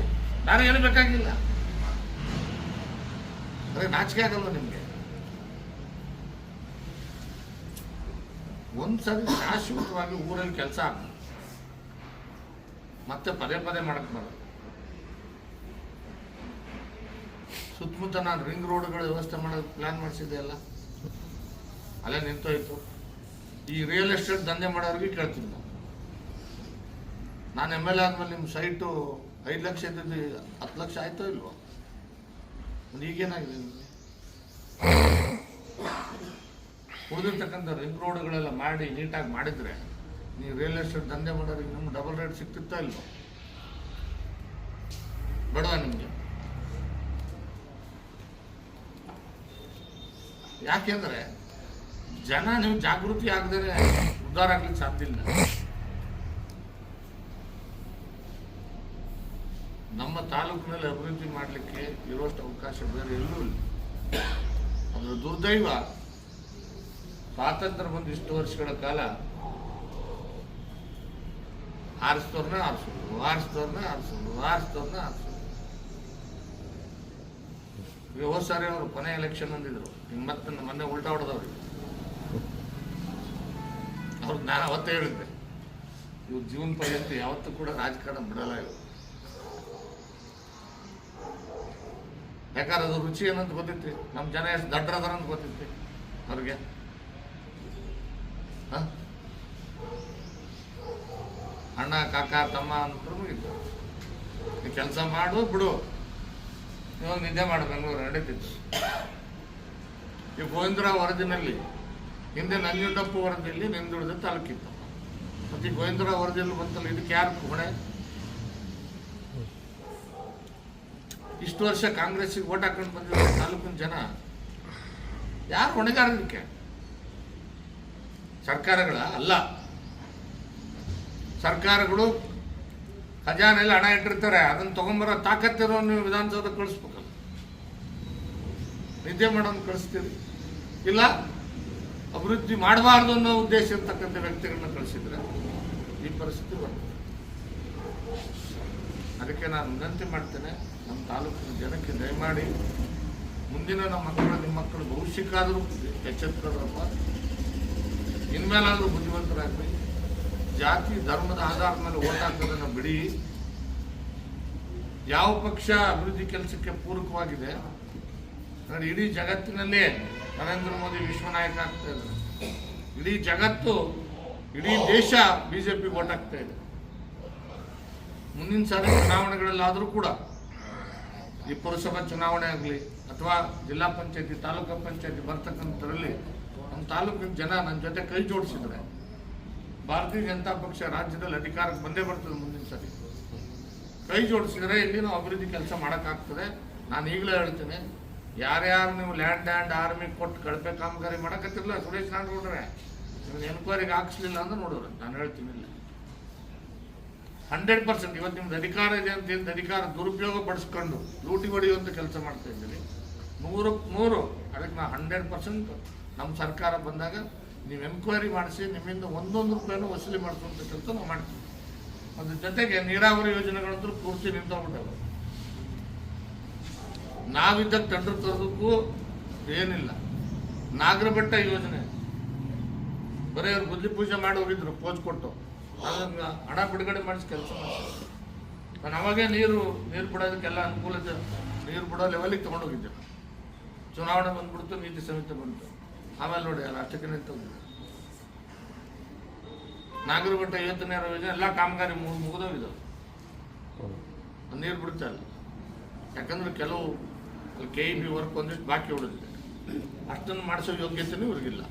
ನಾನು ಏನು ಬೇಕಾಗಿಲ್ಲ. ಅದೇ ನಾಚಿಕೆ ಆಗಲ್ಲ ನಿಮಗೆ? ಒಂದ್ಸರಿ ಶಾಶ್ವತವಾಗಿ ಊರಲ್ಲಿ ಕೆಲಸ ಆಗ ಮತ್ತೆ ಪದೇ ಪದೇ ಮಾಡಕ್ ಬರಲ್ಲ. ಸುತ್ತಮುತ್ತ ನಾನು ರಿಂಗ್ ರೋಡ್ಗಳ ವ್ಯವಸ್ಥೆ ಮಾಡೋದು ಪ್ಲಾನ್ ಮಾಡಿಸಿದ್ದೆ ಅಲ್ಲ. ಅಲ್ಲೇ ನಿಂತೋಯ್ತು. ಈ ರಿಯಲ್ ಎಸ್ಟೇಟ್ ದಂಧೆ ಮಾಡೋರಿಗೆ ಕೇಳ್ತೀನಿ ನಾನು. ನಾನು ಎಂ ಎಲ್ ಎ ಆದಮೇಲೆ ನಿಮ್ಮ ಸೈಟು ಐದು ಲಕ್ಷ ಇದ್ದಿದ್ದು ಹತ್ತು ಲಕ್ಷ ಆಯ್ತೋ ಇಲ್ವೋ? ಈಗೇನಾಗಿದೆ ನಿಮಗೆ? ಉಳಿದಿರ್ತಕ್ಕಂಥ ರಿಂಗ್ ರೋಡ್ಗಳೆಲ್ಲ ಮಾಡಿ ನೀಟಾಗಿ ಮಾಡಿದರೆ ನೀವು ರಿಯಲ್ ಎಸ್ಟೇಟ್ ದಂಧೆ ಮಾಡೋರಿಗೆ ನಿಮ್ಗೆ ಡಬಲ್ ರೇಟ್ ಸಿಗ್ತಿತ್ತಾ ಇಲ್ವೋ? ಬೇಡವಾ ನಿಮಗೆ? ಯಾಕೆಂದ್ರೆ ಜನ ನೀವು ಜಾಗೃತಿ ಆಗದೇ ಉದ್ಧಾರ ಆಗ್ಲಿಕ್ಕೆ ಸಾಧ್ಯ ಇಲ್ಲ. ನಮ್ಮ ತಾಲೂಕಿನಲ್ಲಿ ಅಭಿವೃದ್ಧಿ ಮಾಡಲಿಕ್ಕೆ ಇರುವಷ್ಟು ಅವಕಾಶ ಬೇರೆ ಎಲ್ಲೂ ಇಲ್ಲ. ಅದರ ದುರ್ದೈವ ಸ್ವಾತಂತ್ರ್ಯ ಬಂದು ಇಷ್ಟು ವರ್ಷಗಳ ಕಾಲ ಆರಿಸ್ತವ್ರನ್ನ ಆರಿಸೋದು ಆರಿಸ್ತವ್ರನ್ನ ಆರಿಸೋದು ಆರಿಸ್ತವ್ರನ್ನ ಆರಿಸೋದು ಈಗ ಕೊನೆ ಎಲೆಕ್ಷನ್ ಅಂದಿದ್ರು. ಹಿಂಗೆ ಮತ್ತೆ ಮೊನ್ನೆ ಉಲ್ಟಾ ಹೊಡೆದವ್ರಿಗೆ ಅವ್ರಿಗೆ ನಾನು ಅವತ್ತೇ ಹೇಳಿದ್ದೆ. ಇವ್ರ ಜೀವನ ಪರ್ಯಂತ ಯಾವತ್ತೂ ಕೂಡ ರಾಜಕಾರಣ ಬಿಡಲ್ಲ ಇವರು. ಯಾಕಂದ್ರೆ ಅದು ರುಚಿ ಏನಂತ ಗೊತ್ತಿತ್ತು ನಮ್ಮ ಜನ ಎಷ್ಟು ದಡ್ಡರದಾರ ಅಂತ ಗೊತ್ತಿತ್ತು ಅವ್ರಿಗೆ? ಅಣ್ಣ, ಕಾಕ, ತಮ್ಮ ಅಂತ ಕೆಲಸ ಮಾಡು ಬಿಡು. ಇವಾಗ ನಿದ್ದೆ ಮಾಡು, ಬೆಂಗಳೂರು, ನಡೀತಿತ್ತು. ಈ ಗೋವಿಂದರಾವ್ ವರದಿನಲ್ಲಿ, ಹಿಂದೆ ನಂಜುಂಡಪ್ಪ ವರದಿಯಲ್ಲಿ ನಿಂದುಳಿದ ತಾಲೂಕಿತ್ತು. ಮತ್ತೆ ಗೋವಿಂದರಾವ್ ವರದಿಯಲ್ಲಿ ಬಂತಲ್ಲ, ಇದಕ್ಕೆ ಯಾರು ಹೊಣೆ ಇಷ್ಟು ವರ್ಷ ಕಾಂಗ್ರೆಸ್ಸಿಗೆ ಓಟ್ ಹಾಕೊಂಡು ಬಂದಿರೋ ತಾಲೂಕಿನ ಜನ ಯಾರು ಹೊಣೆಗಾರದಕ್ಕೆ ಸರ್ಕಾರಗಳ ಅಲ್ಲ. ಸರ್ಕಾರಗಳು ಖಜಾನೆಯಲ್ಲಿ ಹಣ ಇಟ್ಟಿರ್ತಾರೆ, ಅದನ್ನ ತಗೊಂಬರೋ ತಾಕತ್ತಿರೋ ನೀವು ವಿಧಾನಸೌಧ ಕಳಿಸ್ಬೇಕಲ್ಲ. ನಿದ್ದೆ ಮಾಡೋನ್ ಕಳಿಸ್ತೀರಿ. ಇಲ್ಲ, ಅಭಿವೃದ್ಧಿ ಮಾಡಬಾರ್ದು ಅನ್ನೋ ಉದ್ದೇಶ ಇರ್ತಕ್ಕಂಥ ವ್ಯಕ್ತಿಗಳನ್ನ ಕಳಿಸಿದ್ರೆ ಈ ಪರಿಸ್ಥಿತಿ ಬರ್ತದೆ. ಅದಕ್ಕೆ ನಾನು ವಿನಂತಿ ಮಾಡ್ತೇನೆ, ನಮ್ಮ ತಾಲೂಕಿನ ಜನಕ್ಕೆ ದಯಮಾಡಿ ಮುಂದಿನ ನಮ್ಮ ಮಕ್ಕಳು, ನಿಮ್ಮ ಮಕ್ಕಳು ಭವಿಷ್ಯಕ್ಕಾದರೂ ಎಚ್ಚೆತ್ಕೊಳ್ಳಪ್ಪ ಇನ್ಮೇಲಾದರೂ ಬುದ್ಧಿವಂತರಾಗಲಿ ಜಾತಿ ಧರ್ಮದ ಆಧಾರದ ಮೇಲೆ ಓಟ್ ಹಾಕೋದನ್ನು ಬಿಡಿ. ಯಾವ ಪಕ್ಷ ಅಭಿವೃದ್ಧಿ ಕೆಲಸಕ್ಕೆ ಪೂರಕವಾಗಿದೆ? ನೋಡಿ, ಇಡೀ ಜಗತ್ತಿನಲ್ಲೇ ನರೇಂದ್ರ ಮೋದಿ ವಿಶ್ವ ನಾಯಕ ಆಗ್ತಾ ಇದ್ದಾರೆ. ಇಡೀ ಜಗತ್ತು, ಇಡೀ ದೇಶ ಬಿ ಬಿಜೆಪಿ ಓಟ್ ಹಾಕ್ತಾ ಇದೆ. ಮುಂದಿನ ಸಾರಿ ಚುನಾವಣೆಗಳಲ್ಲಾದರೂ ಕೂಡ ಈ ಪುರಸಭಾ ಚುನಾವಣೆ ಆಗಲಿ ಅಥವಾ ಜಿಲ್ಲಾ ಪಂಚಾಯತಿ, ತಾಲೂಕು ಪಂಚಾಯತಿ ಬರ್ತಕ್ಕಂಥದ್ರಲ್ಲಿ ನಮ್ಮ ತಾಲೂಕಿನ ಜನ ನನ್ನ ಜೊತೆ ಕೈ ಜೋಡಿಸಿದ್ರೆ ಭಾರತೀಯ ಜನತಾ ಪಕ್ಷ ರಾಜ್ಯದಲ್ಲಿ ಅಧಿಕಾರಕ್ಕೆ ಬಂದೇ ಬರ್ತದೆ ಮುಂದಿನ ಸರಿ ಕೈ ಜೋಡಿಸಿದ್ರೆ ಇಲ್ಲಿ ಅಭಿವೃದ್ಧಿ ಕೆಲಸ ಮಾಡೋಕ್ಕಾಗ್ತದೆ. ನಾನು ಈಗಲೇ ಹೇಳ್ತೀನಿ, ಯಾರ್ಯಾರು ನೀವು ಲ್ಯಾಂಡ್ ಆ್ಯಂಡ್ ಆರ್ಮಿ ಕೊಟ್ಟು ಕಳಪೆ ಕಾಮಗಾರಿ ಮಾಡಕತ್ತಿರಲ್ಲ ಸುರೇಶ್ ನಾಡ್ಗೌಡ್ರೆ ನೀವು ಎನ್ಕ್ವೈರಿಗೆ ಹಾಕ್ಸ್ಲಿಲ್ಲ ಅಂದ್ರೆ ನೋಡೋರು, ನಾನು ಹೇಳ್ತೀನಿ ಇಲ್ಲ. ಹಂಡ್ರೆಡ್ ಪರ್ಸೆಂಟ್ ಇವತ್ತು ನಿಮ್ದು ಅಧಿಕಾರ ಇದೆ ಅಂತ ಏನು ಅಧಿಕಾರ ದುರುಪಯೋಗ ಪಡಿಸ್ಕೊಂಡು ಲೂಟಿ ಹೊಡೆಯುವಂಥ ಕೆಲಸ ಮಾಡ್ತಾ ಇದ್ದೀನಿ ನೂರಕ್ಕೆ ನೂರು, ಅದಕ್ಕೆ ನಾನು ಹಂಡ್ರೆಡ್ ಪರ್ಸೆಂಟ್ ನಮ್ಮ ಸರ್ಕಾರ ಬಂದಾಗ ನೀವು ಎನ್ಕ್ವೈರಿ ಮಾಡಿಸಿ, ನಿಮ್ಮಿಂದ ಒಂದೊಂದು ರೂಪಾಯಿನೂ ವಸೂಲಿ ಮಾಡಿಸುವಂಥ ಕೆಲಸ ನಾವು ಮಾಡ್ತೀವಿ. ಅದ್ರ ಜೊತೆಗೆ ನೀರಾವರಿ ಯೋಜನೆಗಳಂತೂ ಪೂರ್ತಿ ನಿಂತೋಗ್ಬಿಟ್ಟವೆ. ನಾವಿದ್ದ ಟೆಂಡರ್ ತರೋದಕ್ಕೂ ಏನಿಲ್ಲ. ನಾಗರಬೆಟ್ಟ ಯೋಜನೆ. ಬರೀ ಅವ್ರು ಬುದ್ಧಿ ಪೂಜೆ ಮಾಡಿ ಹೋಗಿದ್ರು, ಪೋಜ್ ಕೊಟ್ಟು. ಅದನ್ನ ಹಣ ಬಿಡುಗಡೆ ಮಾಡಿಸಿ ಕೆಲಸ ಮಾಡ್ತಾರೆ ನಾನು ಅವಾಗೇ ನೀರು ನೀರು ಬಿಡೋದಕ್ಕೆಲ್ಲ ಅನುಕೂಲತೆ, ನೀರು ಬಿಡೋ ಲೆವೆಲಿಗೆ ತೊಗೊಂಡೋಗಿದ್ದೆ. ಚುನಾವಣೆ ಬಂದ್ಬಿಡ್ತು, ನೀತಿ ಸಮಿತಿ ಬಂತು. ಆಮೇಲೆ ನೋಡಿ ಅಲ್ಲ ಅಷ್ಟಕ್ಕೆ ನಿಂತು ನಾಗರಬೆಟ್ಟ ಯೋಜನೆ ಯೋಜನೆ ಎಲ್ಲ ಕಾಮಗಾರಿ ಮುಗ್- ಇದು ನೀರು ಬಿಡ್ತಾ ಇಲ್ಲ ಯಾಕಂದ್ರೆ ಕೆಲವು ಕೆ ಇ ಬಿ ವರ್ಕ್ ಒಂದಿಷ್ಟು ಬಾಕಿ ಉಳಿದಿದೆ. ಅಷ್ಟನ್ನು ಮಾಡಿಸೋ ಯೋಗ್ಯತೆನೂ ಇವ್ರಿಗಿಲ್ಲ.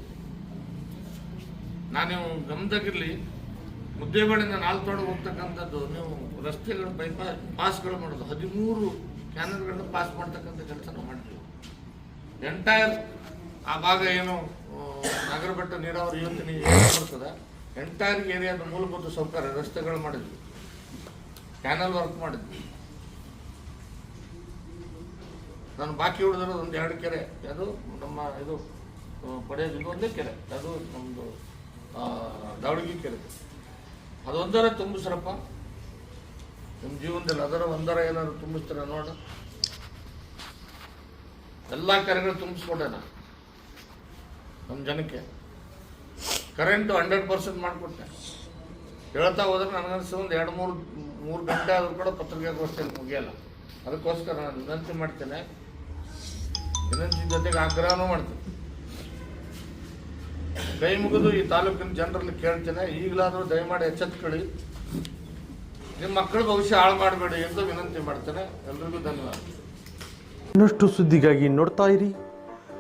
ನಾನು ನೀವು ಗಮನದಾಗಿರಲಿ ನಾಲ್ಕು ನಾಲ್ತೋಡಿಗೆ ಹೋಗ್ತಕ್ಕಂಥದ್ದು ನೀವು ರಸ್ತೆಗಳು ಬೈಪಾಸ್ ಪಾಸ್ಗಳು ಮಾಡೋದು ಹದಿಮೂರು ಕ್ಯಾನಲ್ಗಳನ್ನ ಪಾಸ್ ಮಾಡ್ತಕ್ಕಂಥ ಕೆಲಸ ನಾವು ಮಾಡ್ತೀವಿ ಎಂಟೈರ್ ಆ ಭಾಗ ಏನು ನಗರ ಬೆಟ್ಟ ನೀರಾವರಿ ಯೋಜನೆ ಬರ್ತದೆ ಎಂಟೈರ್ ಏರಿಯಾದ ಮೂಲಭೂತ ಸೌಕರ್ಯ, ರಸ್ತೆಗಳು ಮಾಡಿದ್ವಿ. ಕ್ಯಾನಲ್ ವರ್ಕ್ ಮಾಡಿದ್ವಿ. ನಾನು ಬಾಕಿ ಉಳಿದಿರೋದು ಒಂದು ಎರಡು ಕೆರೆ. ಅದು ನಮ್ಮ ಇದು ಪಡೆಯೋದಿದ್ದು ಒಂದೇ ಕೆರೆ. ಅದು ನಮ್ಮದು ದಾವಣಗಿ ಕೆರೆ. ಅದೊಂದರ ತುಂಬಿಸ್ರಪ್ಪ. ನಿಮ್ಮ ಜೀವನದಲ್ಲಿ ಅದರ ಒಂದರ ಏನಾದ್ರು ತುಂಬಿಸ್ತೀರ ನೋಡ. ಎಲ್ಲ ಕೆರೆಗಳು ತುಂಬಿಸ್ಕೊಂಡೆ ನಾನು. ನಮ್ಮ ಜನಕ್ಕೆ. ಕರೆಂಟು ಹಂಡ್ರೆಡ್ ಪರ್ಸೆಂಟ್ ಮಾಡಿಕೊಟ್ಟೆ. ಹೇಳ್ತಾ ಹೋದ್ರೆ ನನಗನ್ಸು ಒಂದು ಎರಡು ಮೂರು ಮೂರು ಗಂಟೆ ಆದರೂ ಕೂಡ ಪತ್ರಿಕಾಗೋಷ್ಠಿಯಲ್ಲಿ ಮುಗಿಯಲ್ಲ. ಅದಕ್ಕೋಸ್ಕರ ನಾನು ವಿನಂತಿ ಮಾಡ್ತೇನೆ. ವಿನಂತಿ ಜೊತೆಗೆ ಆಗ್ರಹನೂ ಮಾಡ್ತೀನಿ. ಕೈ ಮುಗಿದು ಈ ತಾಲೂಕಿನ ಜನರಲ್ಲಿ ಕೇಳ್ತೇನೆ. ಈಗಲಾದರೂ ದಯಮಾಡಿ ಎಚ್ಚೆತ್ಕೊಳ್ಳಿ. ನಿಮ್ಮ ಮಕ್ಕಳು ಭವಿಷ್ಯ ಹಾಳು ಮಾಡಬೇಡಿ ಎಂದು ವಿನಂತಿ ಮಾಡ್ತೇನೆ. ಎಲ್ರಿಗೂ ಧನ್ಯವಾದ. ಇನ್ನಷ್ಟು ಸುದ್ದಿಗಾಗಿ ನೋಡ್ತಾ ಇರಿ.